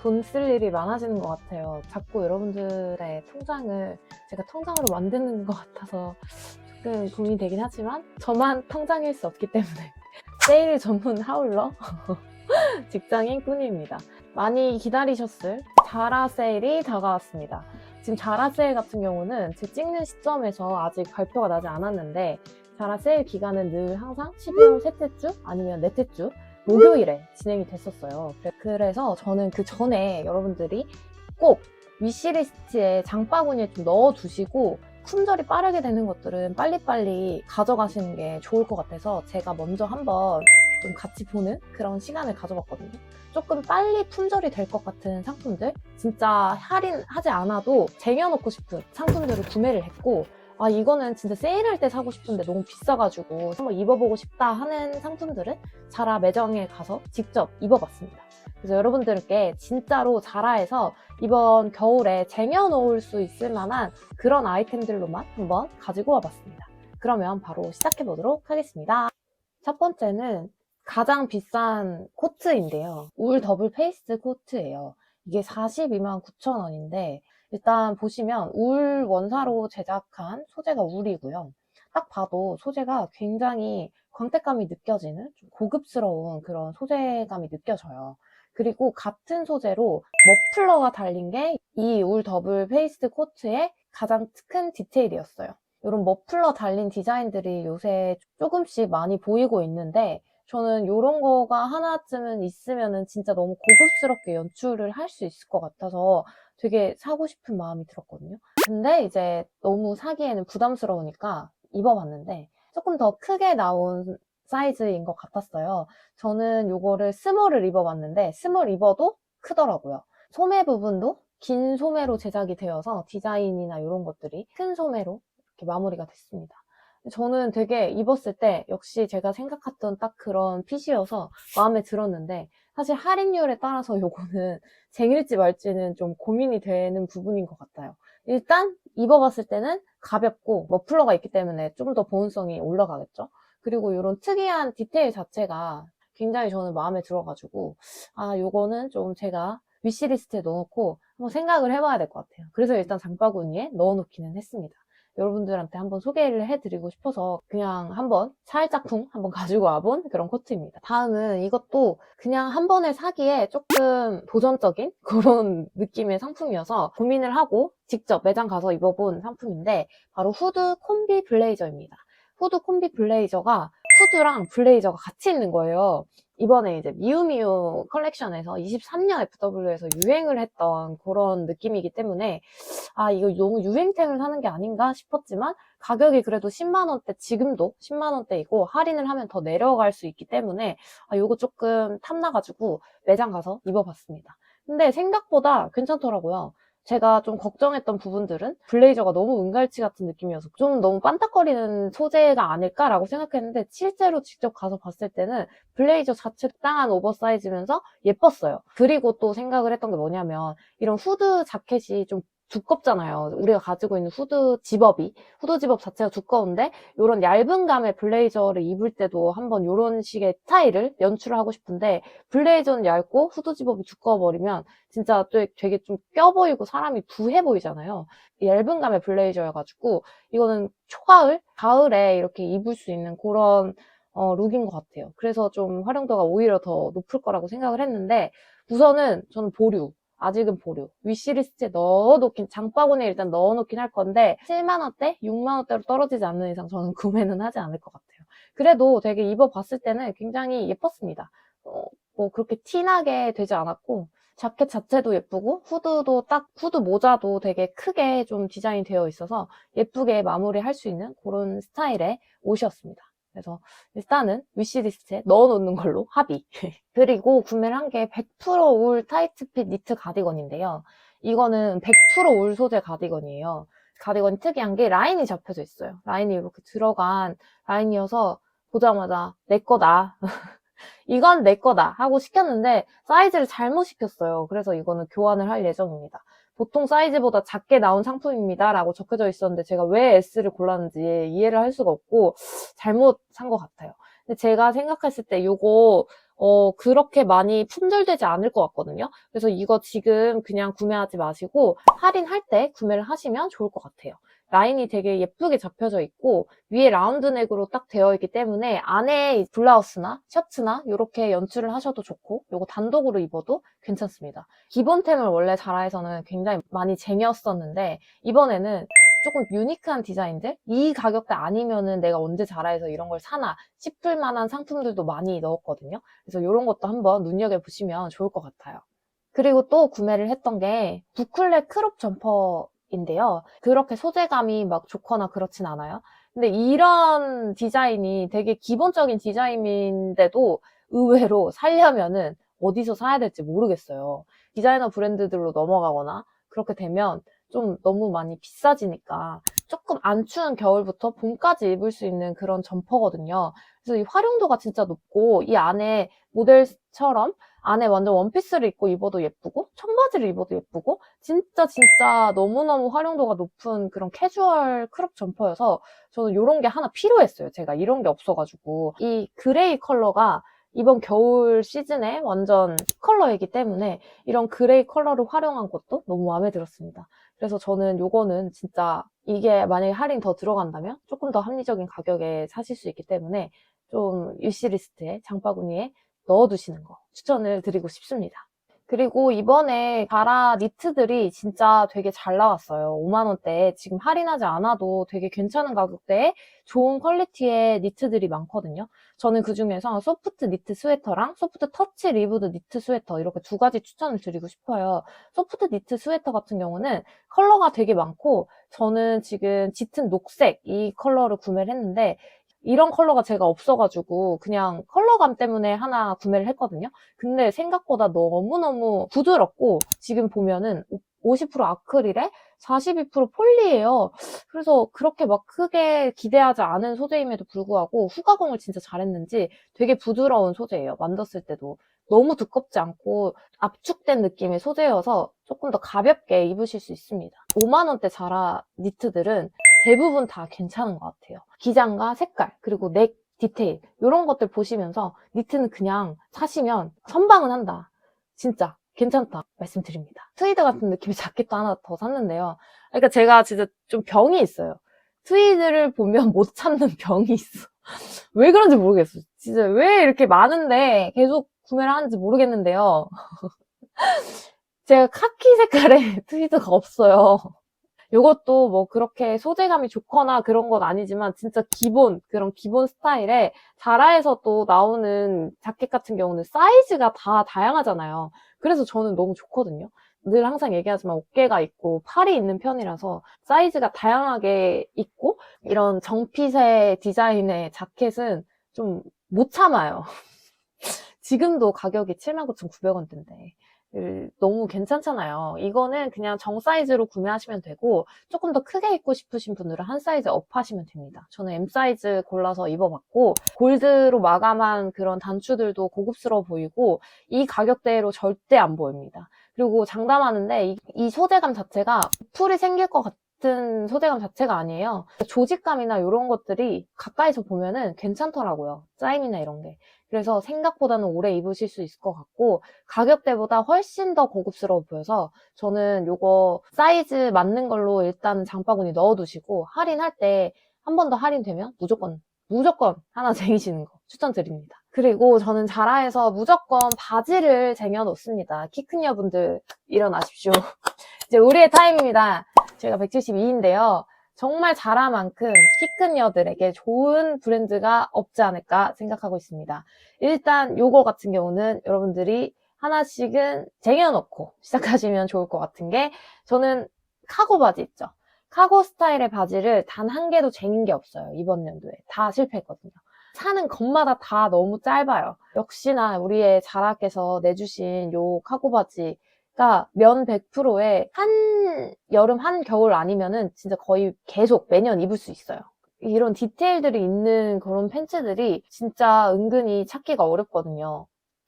제가 12월엔 정말 돈쓸 일이 많아지는 것 같아요. 자꾸 여러분들의 통장을 제가 통장으로 만드는 것 같아서 조금 고민이 되긴 하지만 저만 통장일 수 없기 때문에 세일 전문 하울러 직장인 꾼입니다. 많이 기다리셨을 자라 세일이 다가왔습니다. 지금 자라 세일 같은 경우는 제 찍는 시점에서 아직 발표가 나지 않았는데 자라 세일 기간은 늘 항상 12월 셋째 주 아니면 넷째 주 목요일에 진행이 됐었어요. 그래- 그래서 저는 그 전에 여러분들이 꼭 위시리스트에 장바구니에 좀 넣어두시고 품절이 빠르게 되는 것들은 빨리빨리 가져가시는 게 좋을 것 같아서 제가 먼저 한번 좀 같이 보는 그런 시간을 가져봤거든요. 조금 빨리 품절이 될 것 같은 상품들, 진짜 할인하지 않아도 쟁여놓고 싶은 상품들을 구매를 했고, 아, 이거는 진짜 세일할 때 사고 싶은데 너무 비싸가지고 한번 입어보고 싶다 하는 상품들은 자라 매장에 가서 직접 입어봤습니다. 그래서 여러분들께 진짜로 자라에서 이번 겨울에 쟁여놓을 수 있을 만한 그런 아이템들로만 한번 가지고 와봤습니다. 그러면 바로 시작해보도록 하겠습니다. 첫 번째는 가장 비싼 코트인데요. 울 더블 페이스 코트예요. 이게 42만 9천 원인데 일단 보시면 울 원사로 제작한 소재가 울이고요. 딱 봐도 소재가 굉장히 광택감이 느껴지는 좀 고급스러운 그런 소재감이 느껴져요. 그리고 같은 소재로 머플러가 달린 게 이 울 더블 페이스 코트의 가장 큰 디테일이었어요. 이런 머플러 달린 디자인들이 요새 조금씩 많이 보이고 있는데 저는 이런 거가 하나쯤은 있으면은 진짜 너무 고급스럽게 연출을 할 수 있을 것 같아서 되게 사고 싶은 마음이 들었거든요. 근데 이제 너무 사기에는 부담스러우니까 입어봤는데 조금 더 크게 나온 사이즈인 것 같았어요. 저는 요거를 스몰을 입어봤는데 스몰 입어도 크더라고요. 소매 부분도 긴 소매로 제작이 되어서 디자인이나 이런 것들이 큰 소매로 이렇게 마무리가 됐습니다. 저는 되게 입었을 때 역시 제가 생각했던 딱 그런 핏이어서 마음에 들었는데 사실 할인율에 따라서 요거는 쟁일지 말지는 좀 고민이 되는 부분인 것 같아요. 일단 입어봤을 때는 가볍고 머플러가 있기 때문에 좀더 보온성이 올라가겠죠. 그리고 이런 특이한 디테일 자체가 굉장히 저는 마음에 들어가지고 아 요거는 좀 제가 위시리스트에 넣어놓고 한번 생각을 해봐야 될 것 같아요. 그래서 일단 장바구니에 넣어놓기는 했습니다. 여러분들한테 한번 소개를 해드리고 싶어서 그냥 한번 살짝쿵 한번 가지고 와본 그런 코트입니다. 다음은 이것도 그냥 한 번에 사기에 조금 도전적인 그런 느낌의 상품이어서 고민을 하고 직접 매장 가서 입어본 상품인데 바로 후드 콤비 블레이저입니다. 후드 콤비 블레이저가 후드랑 블레이저가 같이 있는 거예요. 이번에 이제 미우미우 컬렉션에서 23년 FW에서 유행을 했던 그런 느낌이기 때문에 아 이거 너무 유행템을 사는 게 아닌가 싶었지만 가격이 그래도 10만 원대 지금도 10만 원대이고 할인을 하면 더 내려갈 수 있기 때문에 아 이거 조금 탐나가지고 매장 가서 입어봤습니다. 근데 생각보다 괜찮더라고요. 제가 좀 걱정했던 부분들은 블레이저가 너무 은갈치 같은 느낌이어서 좀 너무 반딱거리는 소재가 아닐까라고 생각했는데 실제로 직접 가서 봤을 때는 블레이저 자체 적당한 오버사이즈면서 예뻤어요. 그리고 또 생각을 했던 게 뭐냐면 이런 후드 자켓이 좀 두껍잖아요. 우리가 가지고 있는 후드 집업이 후드 집업 자체가 두꺼운데 이런 얇은 감의 블레이저를 입을 때도 한번 이런 식의 스타일을 연출을 하고 싶은데 블레이저는 얇고 후드 집업이 두꺼워 버리면 진짜 또 되게 좀 껴 보이고 사람이 부해 보이잖아요. 얇은 감의 블레이저여가지고 이거는 초가을, 가을에 이렇게 입을 수 있는 그런 어, 룩인 것 같아요. 그래서 좀 활용도가 오히려 더 높을 거라고 생각을 했는데 우선은 저는 보류. 아직은 보류. 위시리스트에 넣어놓긴, 장바구니에 일단 넣어놓긴 할 건데, 7만원대? 6만원대로 떨어지지 않는 이상 저는 구매는 하지 않을 것 같아요. 그래도 되게 입어봤을 때는 굉장히 예뻤습니다. 어, 뭐 그렇게 티나게 되지 않았고, 자켓 자체도 예쁘고, 후드도 딱, 후드 모자도 되게 크게 좀 디자인이 되어 있어서 예쁘게 마무리할 수 있는 그런 스타일의 옷이었습니다. 그래서 일단은 위시리스트에 넣어놓는 걸로 합의. 그리고 구매를 한 게 100%울 타이트핏 니트 가디건인데요. 이거는 100%울 소재 가디건이에요. 가디건이 특이한 게 라인이 잡혀져 있어요. 라인이 이렇게 들어간 라인이어서 보자마자 내 거다. 이건 내 거다 하고 시켰는데 사이즈를 잘못 시켰어요. 그래서 이거는 교환을 할 예정입니다. 보통 사이즈보다 작게 나온 상품입니다. 라고 적혀져 있었는데 제가 왜 S를 골랐는지 이해를 할 수가 없고 잘못 산 것 같아요. 근데 제가 생각했을 때 이거 어, 그렇게 많이 품절되지 않을 것 같거든요. 그래서 이거 지금 그냥 구매하지 마시고 할인할 때 구매를 하시면 좋을 것 같아요. 라인이 되게 예쁘게 잡혀져 있고 위에 라운드 넥으로 딱 되어 있기 때문에 안에 블라우스나 셔츠나 이렇게 연출을 하셔도 좋고 이거 단독으로 입어도 괜찮습니다. 기본템을 원래 자라에서는 굉장히 많이 쟁였었는데 이번에는 조금 유니크한 디자인들? 이 가격대 아니면은 내가 언제 자라에서 이런 걸 사나 싶을 만한 상품들도 많이 넣었거든요. 그래서 이런 것도 한번 눈여겨보시면 좋을 것 같아요. 그리고 또 구매를 했던 게 부클레 크롭 점퍼 인데요. 그렇게 소재감이 막 좋거나 그렇진 않아요. 근데 이런 디자인이 되게 기본적인 디자인인데도 의외로 살려면은 어디서 사야 될지 모르겠어요. 디자이너 브랜드들로 넘어가거나 그렇게 되면 좀 너무 많이 비싸지니까 조금 안 추운 겨울부터 봄까지 입을 수 있는 그런 점퍼거든요. 그래서 이 활용도가 진짜 높고 이 안에 모델처럼 안에 완전 원피스를 입고 입어도 예쁘고 청바지를 입어도 예쁘고 진짜 진짜 너무너무 활용도가 높은 그런 캐주얼 크롭 점퍼여서 저는 이런 게 하나 필요했어요. 제가 이런 게 없어가지고 이 그레이 컬러가 이번 겨울 시즌에 완전 컬러이기 때문에 이런 그레이 컬러를 활용한 것도 너무 마음에 들었습니다. 그래서 저는 요거는 진짜 이게 만약에 할인 더 들어간다면 조금 더 합리적인 가격에 사실 수 있기 때문에 좀 유시리스트에 장바구니에 넣어두시는 거 추천을 드리고 싶습니다. 그리고 이번에 자라 니트들이 진짜 되게 잘 나왔어요. 5만원대에 지금 할인하지 않아도 되게 괜찮은 가격대에 좋은 퀄리티의 니트들이 많거든요. 저는 그 중에서 소프트 니트 스웨터랑 소프트 터치 리브드 니트 스웨터 이렇게 두 가지 추천을 드리고 싶어요. 소프트 니트 스웨터 같은 경우는 컬러가 되게 많고 저는 지금 짙은 녹색 이 컬러를 구매를 했는데 이런 컬러가 제가 없어가지고 그냥 컬러감 때문에 하나 구매를 했거든요. 근데 생각보다 너무너무 부드럽고 지금 보면은 50% 아크릴에 42% 폴리예요. 그래서 그렇게 막 크게 기대하지 않은 소재임에도 불구하고 후가공을 진짜 잘했는지 되게 부드러운 소재예요. 만졌을 때도 너무 두껍지 않고 압축된 느낌의 소재여서 조금 더 가볍게 입으실 수 있습니다. 5만원대 자라 니트들은 대부분 다 괜찮은 것 같아요. 기장과 색깔, 그리고 넥 디테일, 이런 것들 보시면서 니트는 그냥 사시면 선방은 한다. 진짜 괜찮다 말씀드립니다. 트위드 같은 느낌의 자켓도 하나 더 샀는데요. 그러니까 제가 진짜 좀 병이 있어요. 트위드를 보면 못 찾는 병이 있어. 왜 그런지 모르겠어. 진짜 왜 이렇게 많은데 계속 구매를 하는지 모르겠는데요. 제가 카키 색깔의 트위드가 없어요. 이것도 뭐 그렇게 소재감이 좋거나 그런 건 아니지만 진짜 기본 그런 기본 스타일에 자라에서 또 나오는 자켓 같은 경우는 사이즈가 다 다양하잖아요. 그래서 저는 너무 좋거든요. 늘 항상 얘기하지만 어깨가 있고 팔이 있는 편이라서 사이즈가 다양하게 있고 이런 정핏의 디자인의 자켓은 좀 못 참아요. 지금도 가격이 79,900원대인데 너무 괜찮잖아요. 이거는 그냥 정 사이즈로 구매하시면 되고 조금 더 크게 입고 싶으신 분들은 한 사이즈 업 하시면 됩니다. 저는 M 사이즈 골라서 입어봤고 골드로 마감한 그런 단추들도 고급스러워 보이고 이 가격대로 절대 안 보입니다. 그리고 장담하는데 이, 이 소재감 자체가 풀이 생길 것 같 은 소재감 자체가 아니에요. 조직감이나 이런 것들이 가까이서 보면은 괜찮더라고요. 짜임이나 이런 게. 그래서 생각보다는 오래 입으실 수 있을 것 같고 가격대보다 훨씬 더 고급스러워 보여서 저는 요거 사이즈 맞는 걸로 일단 장바구니 넣어두시고 할인할 때 한 번 더 할인되면 무조건 무조건 하나 쟁이시는 거 추천드립니다. 그리고 저는 자라에서 무조건 바지를 쟁여 놓습니다. 키 큰 여분들 일어나십시오. 이제 우리의 타임입니다. 제가 172인데요. 정말 자라만큼 키 큰 여들에게 좋은 브랜드가 없지 않을까 생각하고 있습니다. 일단 요거 같은 경우는 여러분들이 하나씩은 쟁여놓고 시작하시면 좋을 것 같은 게 저는 카고 바지 있죠. 카고 스타일의 바지를 단 한 개도 쟁인 게 없어요. 이번 연도에. 다 실패했거든요. 사는 것마다 다 너무 짧아요. 역시나 우리의 자라께서 내주신 요 카고 바지 면 100%에 한 여름, 한 겨울 아니면은 진짜 거의 계속 매년 입을 수 있어요. 이런 디테일들이 있는 그런 팬츠들이 진짜 은근히 찾기가 어렵거든요.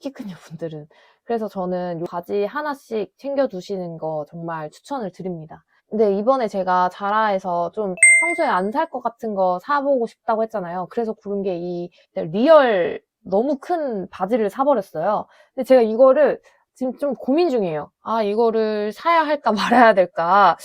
키큰 분들은. 그래서 저는 이 바지 하나씩 챙겨두시는 거 정말 추천을 드립니다. 근데 이번에 제가 자라에서 좀 평소에 안 살 것 같은 거 사보고 싶다고 했잖아요. 그래서 고른 게 이 리얼 너무 큰 바지를 사버렸어요. 근데 제가 이거를 지금 좀 고민 중이에요. 아, 이거를 사야 할까 말아야 될까?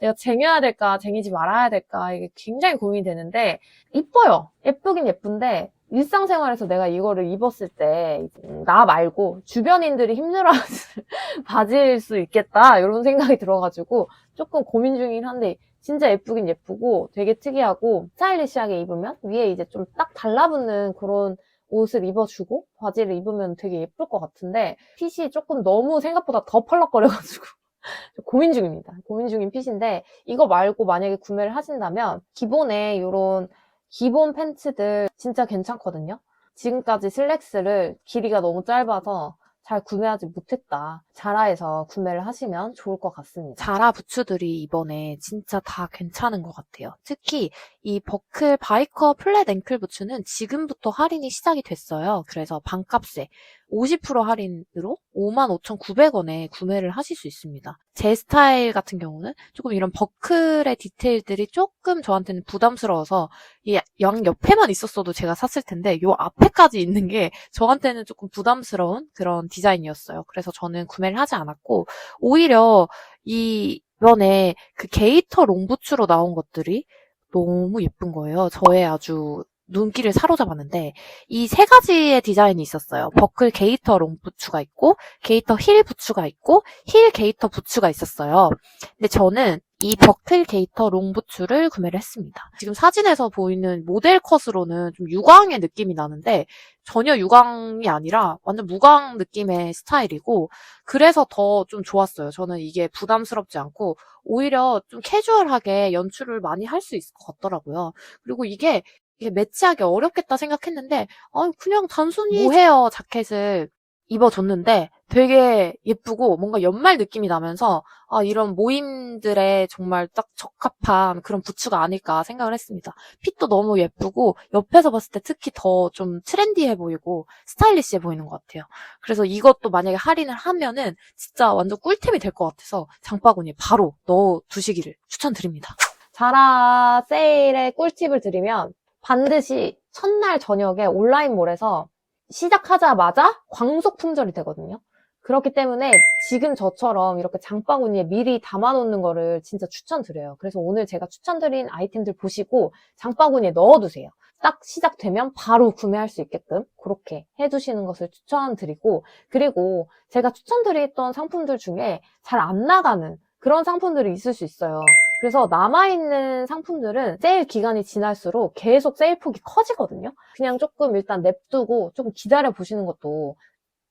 내가 쟁여야 될까, 쟁이지 말아야 될까? 이게 굉장히 고민이 되는데, 이뻐요. 예쁘긴 예쁜데, 일상생활에서 내가 이거를 입었을 때, 음, 나 말고 주변인들이 힘들어하는 바지일 수 있겠다, 이런 생각이 들어가지고, 조금 고민 중이긴 한데, 진짜 예쁘긴 예쁘고, 되게 특이하고, 스타일리시하게 입으면, 위에 이제 좀 딱 달라붙는 그런 옷을 입어주고 바지를 입으면 되게 예쁠 것 같은데 핏이 조금 너무 생각보다 더 펄럭거려가지고 고민 중입니다. 고민 중인 핏인데 이거 말고 만약에 구매를 하신다면 기본에 이런 기본 팬츠들 진짜 괜찮거든요. 지금까지 슬랙스를 길이가 너무 짧아서 잘 구매하지 못했다. 자라에서 구매를 하시면 좋을 것 같습니다. 자라 부츠들이 이번에 진짜 다 괜찮은 것 같아요. 특히 이 버클 바이커 플랫 앵클 부츠는 지금부터 할인이 시작이 됐어요. 그래서 반값에 50% 할인으로 55,900원에 구매를 하실 수 있습니다. 제 스타일 같은 경우는 조금 이런 버클의 디테일들이 조금 저한테는 부담스러워서 이 양 옆에만 있었어도 제가 샀을 텐데 요 앞에까지 있는 게 저한테는 조금 부담스러운 그런 디자인이었어요. 그래서 저는 구매를 하지 않았고 오히려 이 이번에 그 게이터 롱부츠로 나온 것들이 너무 예쁜 거예요. 저의 아주 눈길을 사로잡았는데 이 세 가지의 디자인이 있었어요. 버클 게이터 롱 부츠가 있고 게이터 힐 부츠가 있고 힐 게이터 부츠가 있었어요. 근데 저는 이 버클 게이터 롱 부츠를 구매를 했습니다. 지금 사진에서 보이는 모델 컷으로는 좀 유광의 느낌이 나는데 전혀 유광이 아니라 완전 무광 느낌의 스타일이고 그래서 더 좀 좋았어요. 저는 이게 부담스럽지 않고 오히려 좀 캐주얼하게 연출을 많이 할 수 있을 것 같더라고요. 그리고 이게 이게 매치하기 어렵겠다 생각했는데 아 그냥 단순히 모헤어 자켓을 입어줬는데 되게 예쁘고 뭔가 연말 느낌이 나면서 아 이런 모임들에 정말 딱 적합한 그런 부츠가 아닐까 생각을 했습니다. 핏도 너무 예쁘고 옆에서 봤을 때 특히 더 좀 트렌디해 보이고 스타일리시해 보이는 것 같아요. 그래서 이것도 만약에 할인을 하면은 진짜 완전 꿀템이 될 것 같아서 장바구니에 바로 넣어 두시기를 추천드립니다. 자라 세일의 꿀팁을 드리면 반드시 첫날 저녁에 온라인몰에서 시작하자마자 광속 품절이 되거든요. 그렇기 때문에 지금 저처럼 이렇게 장바구니에 미리 담아놓는 거를 진짜 추천드려요. 그래서 오늘 제가 추천드린 아이템들 보시고 장바구니에 넣어두세요. 딱 시작되면 바로 구매할 수 있게끔 그렇게 해주시는 것을 추천드리고 그리고 제가 추천드렸던 상품들 중에 잘 안 나가는 그런 상품들이 있을 수 있어요. 그래서 남아있는 상품들은 세일 기간이 지날수록 계속 세일 폭이 커지거든요. 그냥 조금 일단 냅두고 조금 기다려 보시는 것도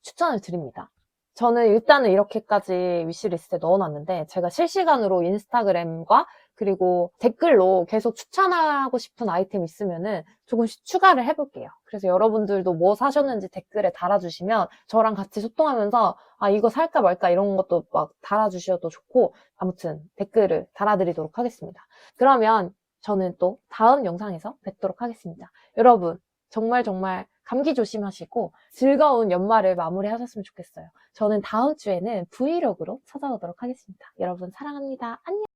추천을 드립니다. 저는 일단은 이렇게까지 위시리스트에 넣어놨는데 제가 실시간으로 인스타그램과 그리고 댓글로 계속 추천하고 싶은 아이템 있으면은 조금씩 추가를 해볼게요. 그래서 여러분들도 뭐 사셨는지 댓글에 달아주시면 저랑 같이 소통하면서 아 이거 살까 말까 이런 것도 막 달아주셔도 좋고 아무튼 댓글을 달아드리도록 하겠습니다. 그러면 저는 또 다음 영상에서 뵙도록 하겠습니다. 여러분 정말 정말 감기 조심하시고 즐거운 연말을 마무리하셨으면 좋겠어요. 저는 다음 주에는 브이로그로 찾아오도록 하겠습니다. 여러분 사랑합니다. 안녕!